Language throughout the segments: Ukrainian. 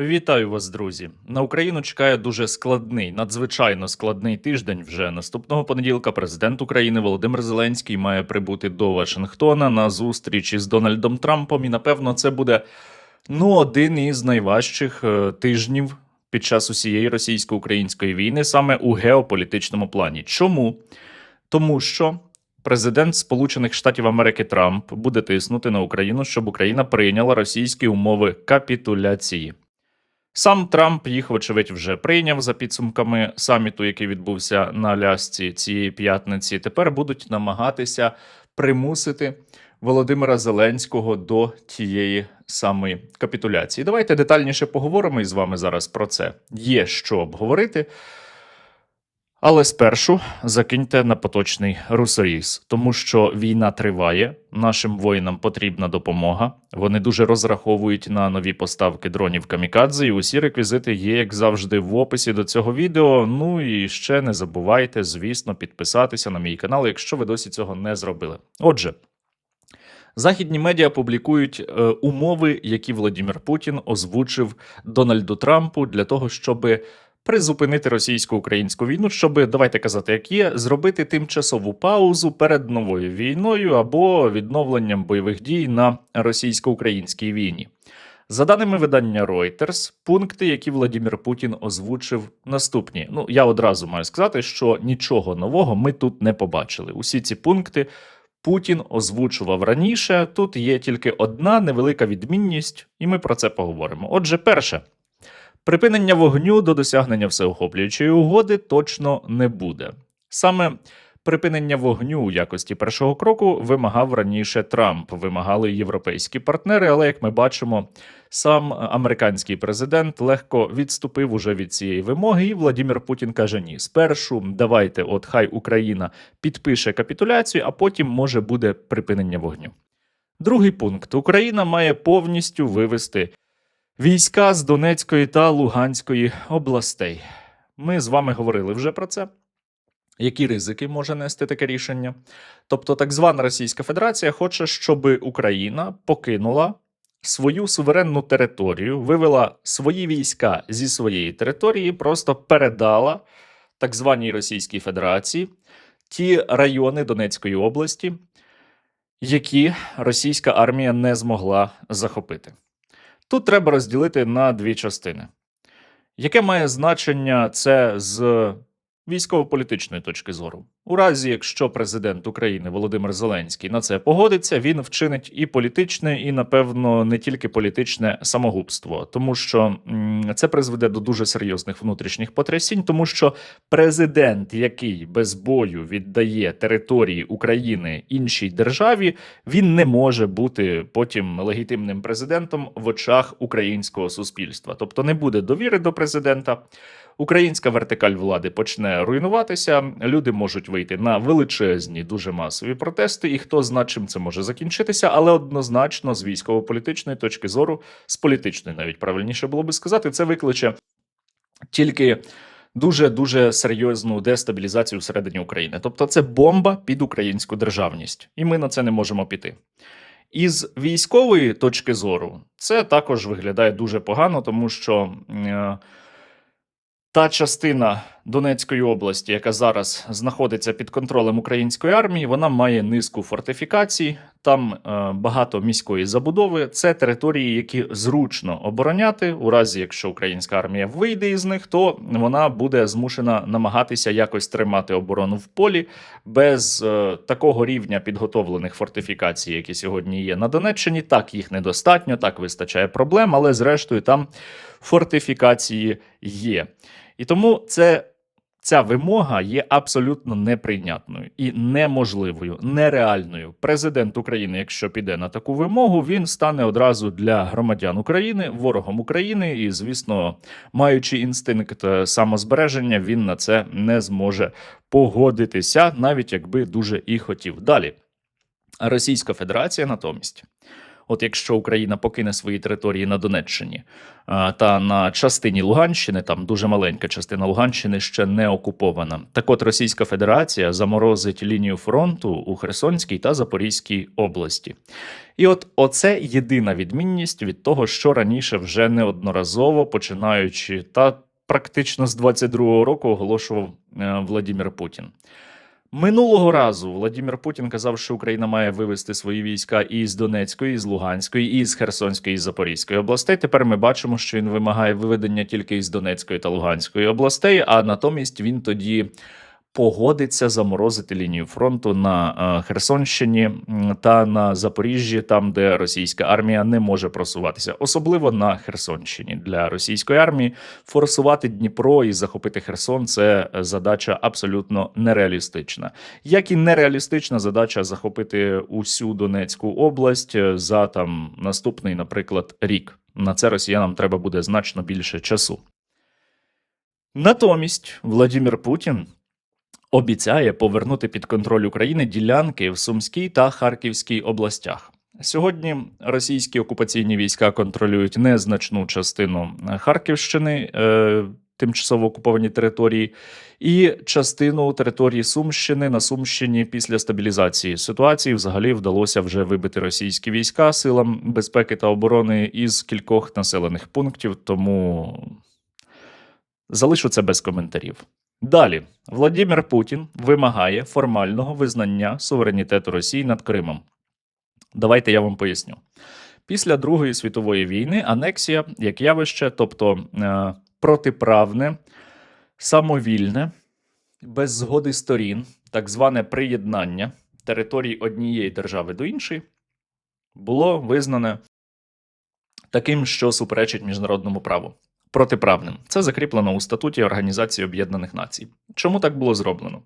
Вітаю вас, друзі! На Україну чекає дуже складний, надзвичайно складний тиждень. Вже наступного понеділка президент України Володимир Зеленський має прибути до Вашингтона на зустріч із Дональдом Трампом. І напевно це буде ну один із найважчих е, тижнів під час усієї російсько-української війни, саме у геополітичному плані. Чому? Тому що президент Сполучених Штатів Америки Трамп буде тиснути на Україну, щоб Україна прийняла російські умови капітуляції. Сам Трамп їх, вочевидь, вже прийняв за підсумками саміту, який відбувся на Алясці цієї п'ятниці. Тепер будуть намагатися примусити Володимира Зеленського до тієї самої капітуляції. Давайте детальніше поговоримо із вами зараз про це. Є що обговорити. Але спершу закиньте на поточний русоріз, тому що війна триває. Нашим воїнам потрібна допомога. Вони дуже розраховують на нові поставки дронів камікадзе. І усі реквізити є, як завжди, в описі до цього відео. Ну і ще не забувайте, звісно, підписатися на мій канал, якщо ви досі цього не зробили. Отже. Західні медіа публікують е, умови, які Владимир Путін озвучив Дональду Трампу для того, щоби призупинити російсько-українську війну, щоб давайте казати, як є, зробити тимчасову паузу перед новою війною або відновленням бойових дій на російсько-українській війні. За даними видання Reuters, пункти, які Владимир Путін озвучив, наступні. Ну я одразу маю сказати, що нічого нового ми тут не побачили. Усі ці пункти Путін озвучував раніше. Тут є тільки одна невелика відмінність, і ми про це поговоримо. Отже, перше. Припинення вогню до досягнення всеохоплюючої угоди точно не буде. Саме припинення вогню у якості першого кроку вимагав раніше Трамп, вимагали європейські партнери. Але як ми бачимо, сам американський президент легко відступив уже від цієї вимоги, і Владимир Путін каже: Ні, спершу давайте, от хай Україна підпише капітуляцію, а потім може буде припинення вогню. Другий пункт: Україна має повністю вивести війська з Донецької та Луганської областей. Ми з вами говорили вже про це. Які ризики може нести таке рішення? Тобто, так звана Російська Федерація хоче, щоб Україна покинула свою суверенну територію, вивела свої війська зі своєї території, просто передала так званій Російській Федерації ті райони Донецької області, які російська армія не змогла захопити. Тут треба розділити на дві частини. Яке має значення це з військово-політичної точки зору? У разі, якщо президент України Володимир Зеленський на це погодиться, він вчинить і політичне, і, напевно, не тільки політичне самогубство, тому що це призведе до дуже серйозних внутрішніх потрясінь, тому що президент, який без бою віддає території України іншій державі, він не може бути потім легітимним президентом в очах українського суспільства. Тобто не буде довіри до президента. Українська вертикаль влади почне руйнуватися. Люди можуть вийти на величезні, дуже масові протести, і хто зна, чим це може закінчитися, але однозначно з військово-політичної точки зору, з політичної, навіть правильніше було би сказати, це викличе тільки. Дуже дуже серйозну дестабілізацію всередині України. Тобто, це бомба під українську державність, і ми на це не можемо піти. Із військової точки зору це також виглядає дуже погано, тому що е, та частина Донецької області, яка зараз знаходиться під контролем української армії, вона має низку фортифікацій, там е, багато міської забудови. Це території, які зручно обороняти. У разі, якщо українська армія вийде із них, то вона буде змушена намагатися якось тримати оборону в полі без е, такого рівня підготовлених фортифікацій, які сьогодні є на Донеччині. Так їх недостатньо, так вистачає проблем, але зрештою там фортифікації є. І тому це. Ця вимога є абсолютно неприйнятною і неможливою, нереальною. Президент України, якщо піде на таку вимогу, він стане одразу для громадян України ворогом України, і, звісно, маючи інстинкт е, самозбереження, він на це не зможе погодитися, навіть якби дуже і хотів. Далі Російська Федерація натомість От якщо Україна покине свої території на Донеччині та на частині Луганщини, там дуже маленька частина Луганщини ще не окупована. Так от Російська Федерація заморозить лінію фронту у Херсонській та Запорізькій області. І от оце єдина відмінність від того, що раніше вже неодноразово починаючи та практично з 22-го року оголошував е, Владимир Путін. Минулого разу Владимир Путін казав, що Україна має вивести свої війська і з Донецької, з Луганської, і з Херсонської, і Запорізької областей. Тепер ми бачимо, що він вимагає виведення тільки із Донецької та Луганської областей, а натомість він тоді погодиться заморозити лінію фронту на е, Херсонщині та на Запоріжжі, там де російська армія не може просуватися, особливо на Херсонщині для російської армії. Форсувати Дніпро і захопити Херсон це задача абсолютно нереалістична. Як і нереалістична задача захопити усю Донецьку область е, за там наступний, наприклад, рік. На це росіянам треба буде значно більше часу. Натомість Владимир Путін обіцяє повернути під контроль України ділянки в Сумській та Харківській областях. Сьогодні російські окупаційні війська контролюють незначну частину Харківщини, е, тимчасово окуповані території, і частину території Сумщини на Сумщині після стабілізації ситуації взагалі вдалося вже вибити російські війська силам безпеки та оборони із кількох населених пунктів. Тому залишу це без коментарів. Далі Владимир Путін вимагає формального визнання суверенітету Росії над Кримом. Давайте я вам поясню. Після Другої світової війни анексія як явище, тобто е, протиправне, самовільне, без згоди сторін, так зване приєднання територій однієї держави до іншої, було визнане таким, що суперечить міжнародному праву. Протиправним. Це закріплено у статуті Організації Об'єднаних Націй. Чому так було зроблено?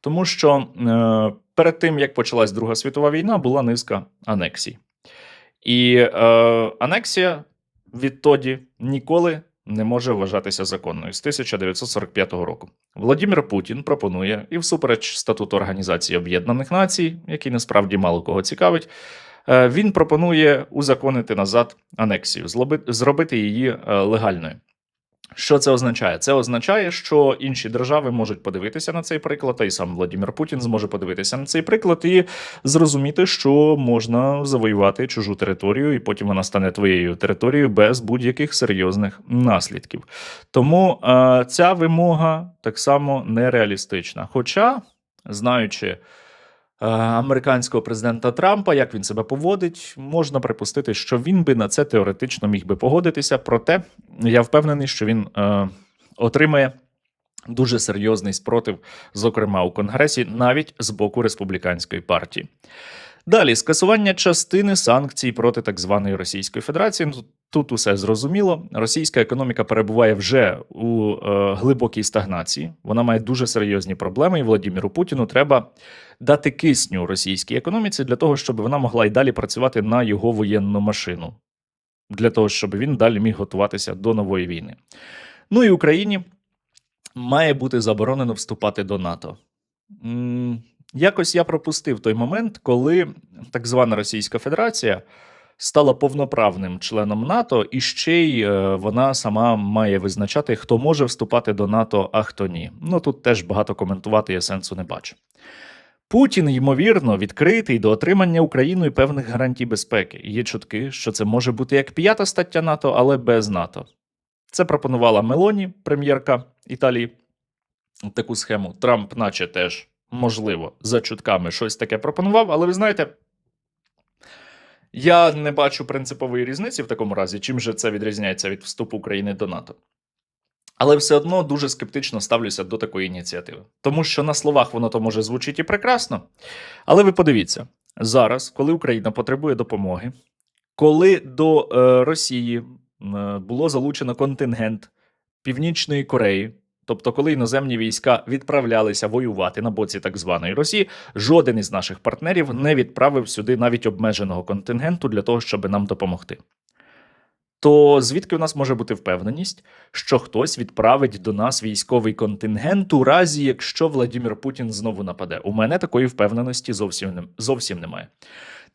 Тому що е, перед тим, як почалась Друга світова війна, була низка анексій. І е, анексія відтоді ніколи не може вважатися законною з 1945 року. Владимир Путін пропонує, і всупереч статуту Організації Об'єднаних Націй, який насправді мало кого цікавить, він пропонує узаконити назад анексію, зробити її е, легальною. Що це означає? Це означає, що інші держави можуть подивитися на цей приклад, та й сам Владимир Путін зможе подивитися на цей приклад і зрозуміти, що можна завоювати чужу територію, і потім вона стане твоєю територією без будь-яких серйозних наслідків. Тому е, ця вимога так само нереалістична. Хоча, знаючи е, американського президента Трампа, як він себе поводить, можна припустити, що він би на це теоретично міг би погодитися. Проте я впевнений, що він е, отримає дуже серйозний спротив, зокрема у Конгресі, навіть з боку республіканської партії. Далі скасування частини санкцій проти так званої Російської Федерації. Ну, Тут усе зрозуміло. Російська економіка перебуває вже у е, глибокій стагнації. Вона має дуже серйозні проблеми, і Владимиру Путіну треба дати кисню російській економіці для того, щоб вона могла й далі працювати на його воєнну машину, для того, щоб він далі міг готуватися до нової війни. Ну і Україні має бути заборонено вступати до НАТО. Якось я пропустив той момент, коли так звана Російська Федерація стала повноправним членом НАТО, і ще й е, вона сама має визначати, хто може вступати до НАТО, а хто ні. Ну тут теж багато коментувати я сенсу не бачу. Путін, ймовірно, відкритий до отримання Україною певних гарантій безпеки. Є чутки, що це може бути як п'ята стаття НАТО, але без НАТО. Це пропонувала Мелоні, прем'єрка Італії. Таку схему. Трамп, наче теж, можливо, за чутками щось таке пропонував, але ви знаєте. Я не бачу принципової різниці в такому разі, чим же це відрізняється від вступу України до НАТО. Але все одно дуже скептично ставлюся до такої ініціативи. Тому що на словах воно то може звучить і прекрасно. Але ви подивіться, зараз, коли Україна потребує допомоги, коли до е, Росії е, було залучено контингент Північної Кореї, тобто коли іноземні війська відправлялися воювати на боці так званої Росії, жоден із наших партнерів не відправив сюди навіть обмеженого контингенту для того, щоб нам допомогти. То звідки у нас може бути впевненість, що хтось відправить до нас військовий контингент у разі, якщо Владимир Путін знову нападе? У мене такої впевненості зовсім зовсім немає.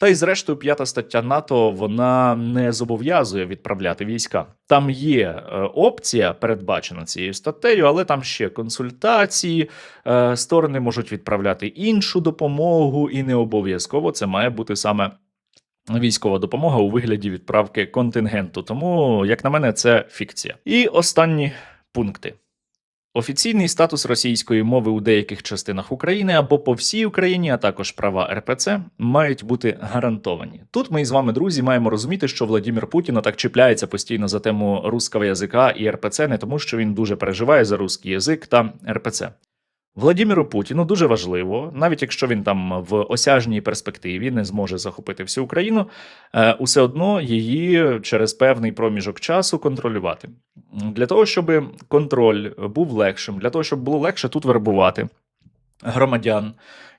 Та й зрештою, п'ята стаття НАТО вона не зобов'язує відправляти війська. Там є е, опція, передбачена цією статтею, але там ще консультації. Е, сторони можуть відправляти іншу допомогу, і не обов'язково це має бути саме. Військова допомога у вигляді відправки контингенту. Тому, як на мене, це фікція. І останні пункти. Офіційний статус російської мови у деяких частинах України або по всій Україні, а також права РПЦ мають бути гарантовані. Тут ми з вами, друзі, маємо розуміти, що Владимир Путін так чіпляється постійно за тему руського язика і РПЦ, не тому, що він дуже переживає за русський язик та РПЦ. Владимиру Путіну дуже важливо, навіть якщо він там в осяжній перспективі не зможе захопити всю Україну, е, усе одно її через певний проміжок часу контролювати. Для того, щоб контроль був легшим, для того, щоб було легше тут вербувати громадян,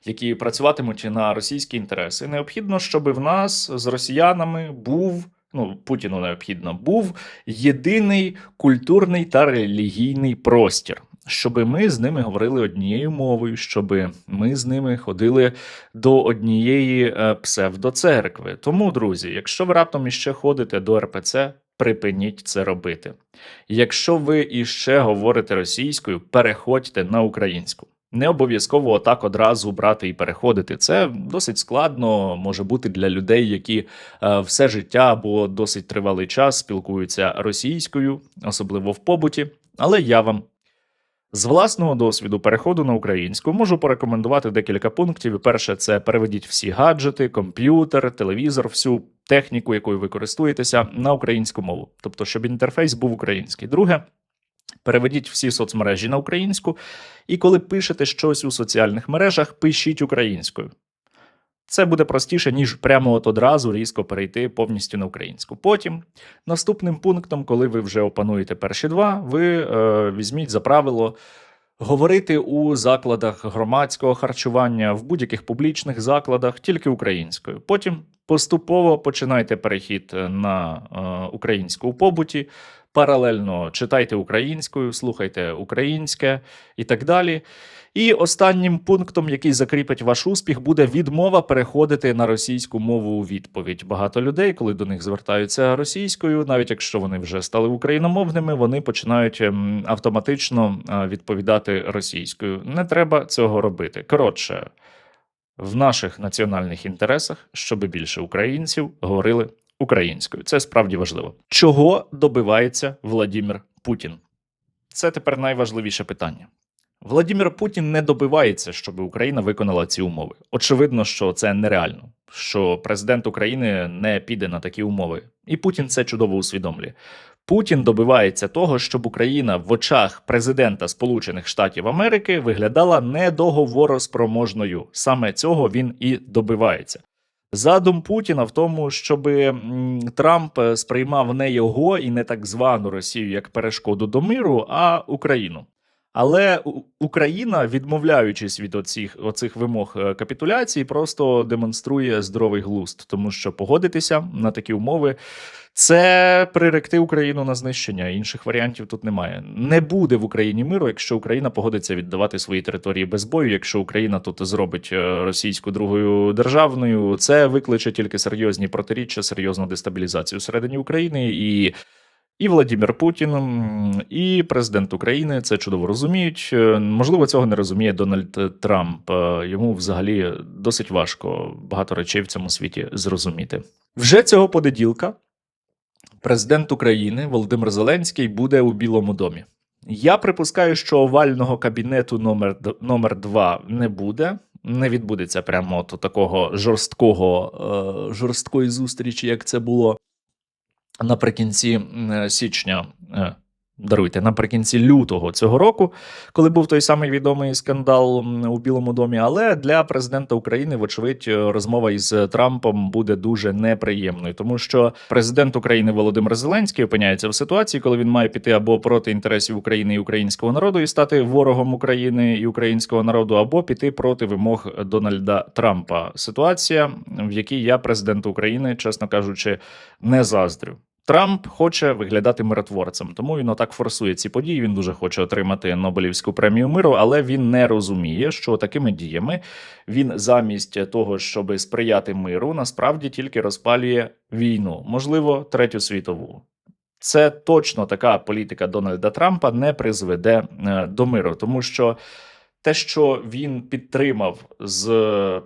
які працюватимуть на російські інтереси, необхідно, щоб в нас з росіянами був. Ну, Путіну необхідно був єдиний культурний та релігійний простір, щоб ми з ними говорили однією мовою, щоб ми з ними ходили до однієї е, псевдоцеркви. Тому, друзі, якщо ви раптом іще ходите до РПЦ, припиніть це робити. Якщо ви іще говорите російською, переходьте на українську. Не обов'язково отак одразу брати і переходити. Це досить складно може бути для людей, які е, все життя або досить тривалий час спілкуються російською, особливо в побуті. Але я вам з власного досвіду переходу на українську можу порекомендувати декілька пунктів. Перше, це переведіть всі гаджети, комп'ютер, телевізор, всю техніку, якою ви користуєтеся, на українську мову, тобто, щоб інтерфейс був український. Друге. Переведіть всі соцмережі на українську, і коли пишете щось у соціальних мережах, пишіть українською. Це буде простіше, ніж прямо от одразу різко перейти повністю на українську. Потім, наступним пунктом, коли ви вже опануєте перші два, ви е, візьміть за правило говорити у закладах громадського харчування, в будь-яких публічних закладах тільки українською. Потім поступово починайте перехід на е, українську у побуті. Паралельно читайте українською, слухайте українське і так далі. І останнім пунктом, який закріпить ваш успіх, буде відмова переходити на російську мову у відповідь. Багато людей, коли до них звертаються російською, навіть якщо вони вже стали україномовними, вони починають ем, автоматично е, відповідати російською. Не треба цього робити. Коротше, в наших національних інтересах, щоб більше українців говорили українською. Це справді важливо. Чого добивається Владимир Путін? Це тепер найважливіше питання. Владимир Путін не добивається, щоб Україна виконала ці умови. Очевидно, що це нереально, що президент України не піде на такі умови, і Путін це чудово усвідомлює. Путін добивається того, щоб Україна в очах президента Сполучених Штатів Америки виглядала недоговороспроможною. Саме цього він і добивається. Задум Путіна в тому, щоб Трамп сприймав не його і не так звану Росію як перешкоду до миру, а Україну. Але Україна, відмовляючись від оцих, оцих вимог е, капітуляції, просто демонструє здоровий глузд, тому що погодитися на такі умови це приректи Україну на знищення. Інших варіантів тут немає. Не буде в Україні миру, якщо Україна погодиться віддавати свої території без бою. Якщо Україна тут зробить е, російську другою державною, це викличе тільки серйозні протиріччя, серйозну дестабілізацію всередині України і. І Владимир Путін, і президент України це чудово розуміють. Е, можливо, цього не розуміє Дональд Трамп. Е, Йому взагалі досить важко багато речей в цьому світі зрозуміти. Вже цього понеділка президент України Володимир Зеленський буде у Білому домі. Я припускаю, що овального кабінету номер номер 2 не буде. Не відбудеться прямо от такого жорсткого е, жорсткої зустрічі, як це було наприкінці е, січня. Даруйте наприкінці лютого цього року, коли був той самий відомий скандал у Білому домі. Але для президента України, вочевидь, розмова із Трампом буде дуже неприємною, тому що президент України Володимир Зеленський опиняється в ситуації, коли він має піти або проти інтересів України і українського народу і стати ворогом України і українського народу, або піти проти вимог Дональда Трампа. Ситуація, в якій я президенту України, чесно кажучи, не заздрю. Трамп хоче виглядати миротворцем, тому він отак форсує ці події. Він дуже хоче отримати Нобелівську премію миру, але він не розуміє, що такими діями він замість того, щоб сприяти миру, насправді тільки розпалює війну, можливо, третю світову. Це точно така політика Дональда Трампа не призведе е, до миру, тому що те, що він підтримав з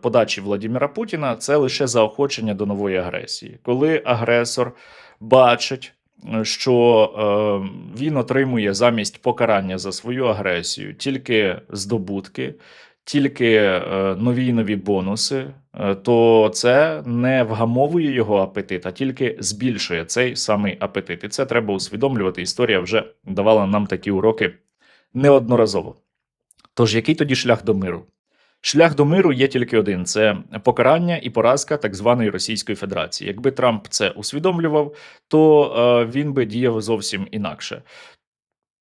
подачі Владимира Путіна, це лише заохочення до нової агресії, коли агресор бачить, е, що е, він отримує замість покарання за свою агресію тільки здобутки, тільки е, нові нові бонуси, е, то це не вгамовує його апетит, а тільки збільшує цей самий апетит. І це треба усвідомлювати. Історія вже давала нам такі уроки неодноразово. Тож який тоді шлях до миру? Шлях до миру є тільки один: це покарання і поразка так званої Російської Федерації. Якби Трамп це усвідомлював, то е, він би діяв зовсім інакше.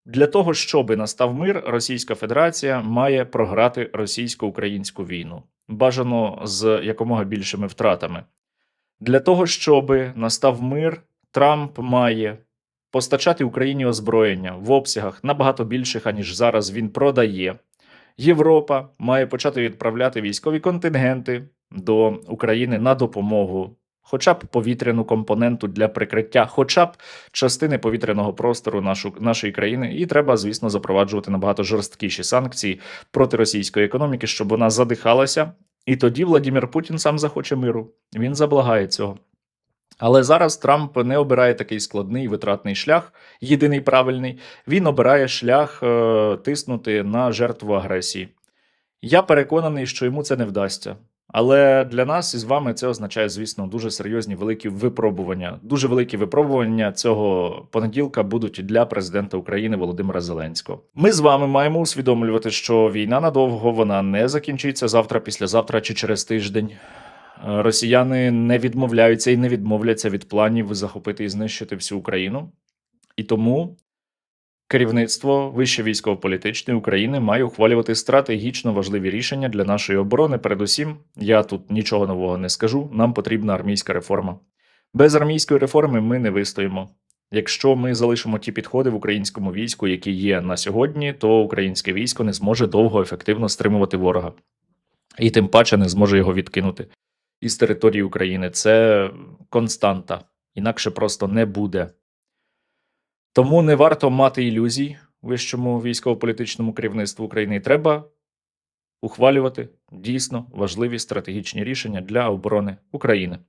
Для того, щоб настав мир, Російська Федерація має програти російсько-українську війну, бажано з якомога більшими втратами. Для того, щоб настав мир, Трамп має постачати Україні озброєння в обсягах набагато більших, аніж зараз він продає. Європа має почати відправляти військові контингенти до України на допомогу, хоча б повітряну компоненту для прикриття, хоча б частини повітряного простору нашу, нашої країни. І треба, звісно, запроваджувати набагато жорсткіші санкції проти російської економіки, щоб вона задихалася. І тоді Владимир Путін сам захоче миру. Він заблагає цього. Але зараз Трамп не обирає такий складний витратний шлях, єдиний правильний. Він обирає шлях е, тиснути на жертву агресії. Я переконаний, що йому це не вдасться. Але для нас із вами це означає, звісно, дуже серйозні великі випробування. Дуже великі випробування цього понеділка будуть для президента України Володимира Зеленського. Ми з вами маємо усвідомлювати, що війна надовго вона не закінчиться завтра, післязавтра чи через тиждень. Росіяни не відмовляються і не відмовляться від планів захопити і знищити всю Україну. І тому керівництво вище військово-політичної України має ухвалювати стратегічно важливі рішення для нашої оборони. Передусім, я тут нічого нового не скажу. Нам потрібна армійська реформа. Без армійської реформи ми не вистоїмо. Якщо ми залишимо ті підходи в українському війську, які є на сьогодні, то українське військо не зможе довго ефективно стримувати ворога, і тим паче не зможе його відкинути із території України. Це константа, інакше просто не буде. Тому не варто мати ілюзій вищому військово-політичному керівництву України. Треба ухвалювати дійсно важливі стратегічні рішення для оборони України.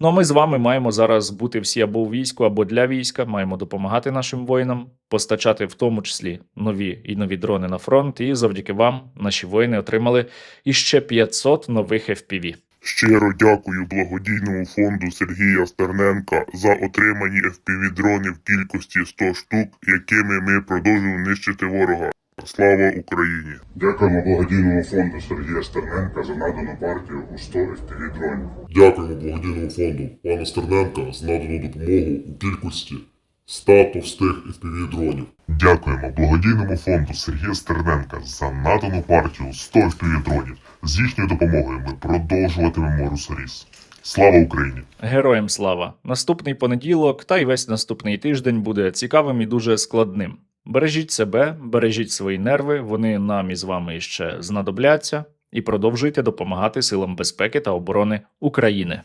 Ну а ми з вами маємо зараз бути всі або у війську, або для війська. Маємо допомагати нашим воїнам, постачати в тому числі нові і нові дрони на фронт. І завдяки вам наші воїни отримали іще 500 нових FPV. Щиро дякую благодійному фонду Сергія Стерненка за отримані FPV-дрони в кількості 100 штук, якими ми продовжуємо нищити ворога. Слава Україні! Дякуємо благодійному фонду Сергія Стерненка за надану партію у 100 FPV-дронів. Дякуємо благодійному фонду пана Стерненка за надану допомогу у кількості 100 товстих FPV-дронів. Дякуємо благодійному фонду Сергія Стерненка за надану партію 100 FPV-дронів. З їхньою допомогою ми продовжуватимемо русоріс. Слава Україні! Героям слава! Наступний понеділок та й весь наступний тиждень буде цікавим і дуже складним. Бережіть себе, бережіть свої нерви, вони нам із вами ще знадобляться, і продовжуйте допомагати силам безпеки та оборони України.